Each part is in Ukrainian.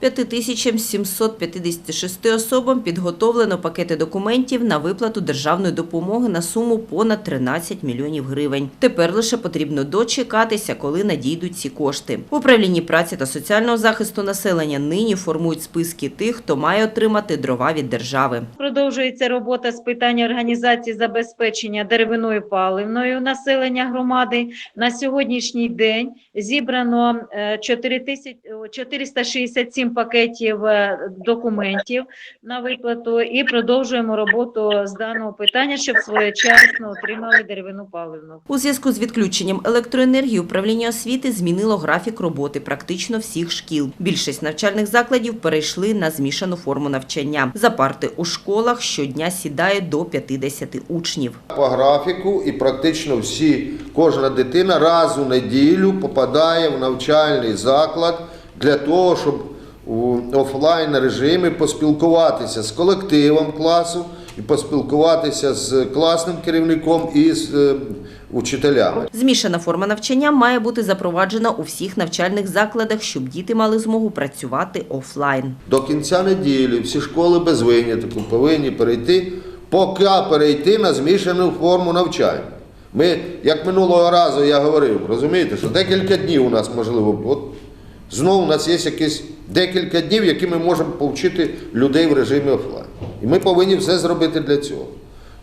5756 особам підготовлено пакети документів на виплату державної допомоги на суму понад 13 мільйонів гривень. Тепер лише потрібно дочекатися, коли надійдуть ці кошти. В управлінні праці та соціального захисту населення нині формують списки тих, хто має отримати дрова від держави. Продовжується робота з питання організації забезпечення деревиною паливною населення громади. На сьогоднішній день зібрано е, 4467 сім пакетів е, документів на виплату і продовжуємо роботу з даного питання, щоб своєчасно отримали деревину паливну. У зв'язку з відключенням електроенергії управління освіти змінило графік роботи практично всіх шкіл. Більшість навчальних закладів перейшли на змішану форму навчання. За парти у школах щодня сідає до 50 учнів. По графіку і практично всі кожна дитина раз у неділю попадає в навчальний заклад для того, щоб у офлайн режимі поспілкуватися з колективом класу і поспілкуватися з класним керівником і з е, учителями. Змішана форма навчання має бути запроваджена у всіх навчальних закладах, щоб діти мали змогу працювати офлайн. До кінця неділі всі школи без винятку повинні перейти, поки перейти на змішану форму навчання. Ми, як минулого разу я говорив, розумієте, що декілька днів у нас можливо, от знову у нас є якісь декілька днів, які ми можемо повчити людей в режимі офлайн. І ми повинні все зробити для цього.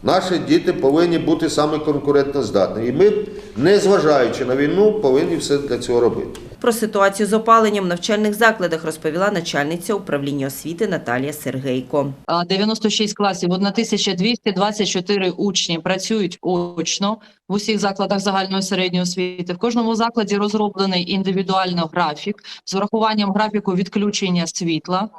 Наші діти повинні бути саме конкурентоздатні. І ми, незважаючи на війну, повинні все для цього робити. Про ситуацію з опаленням в навчальних закладах розповіла начальниця управління освіти Наталія Сергейко. А, 96 класів, 1224 учні працюють очно в усіх закладах загальної середньої освіти. В кожному закладі розроблений індивідуально графік з урахуванням графіку відключення світла.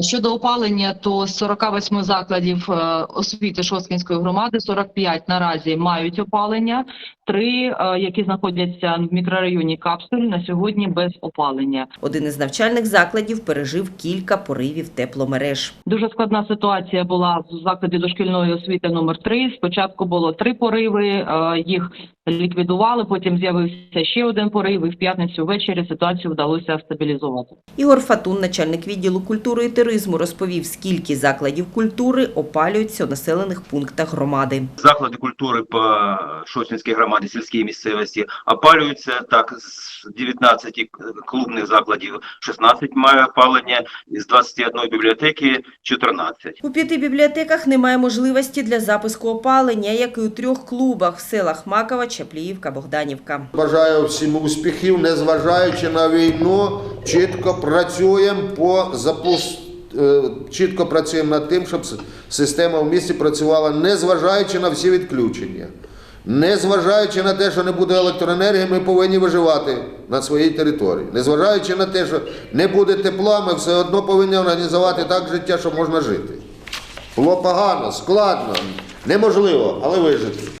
Щодо опалення, то з 48 закладів е, освіти Шосткінської громади 45 наразі мають опалення, три, е, які знаходяться в мікрорайоні Капсуль, на сьогодні без опалення. Один із навчальних закладів пережив кілька поривів тепломереж. Дуже складна ситуація була в закладі дошкільної освіти номер 3 Спочатку було три пориви, е, їх ліквідували. Потім з'явився ще один порив. І в п'ятницю ввечері ситуацію вдалося стабілізувати. Ігор Фатун, начальник відділу культури і туризму, розповів, скільки закладів культури опалюються у населених пунктах громади. заклади культури по Шосінській громаді, сільській місцевості опалюються так з 19 клубних закладів 16 має опалення, з 21 бібліотеки 14. У п'яти бібліотеках немає можливості для запуску опалення, як і у трьох клубах в селах Макова, Чапліївка, Богданівка. Бажаю всім успіхів, незважаючи на війну, чітко працюємо по запуску. Чітко працюємо над тим, щоб система в місті працювала, незважаючи на всі відключення. Незважаючи на те, що не буде електроенергії, ми повинні виживати на своїй території. Незважаючи на те, що не буде тепла, ми все одно повинні організувати так життя, щоб можна жити. Було погано, складно, неможливо, але вижити.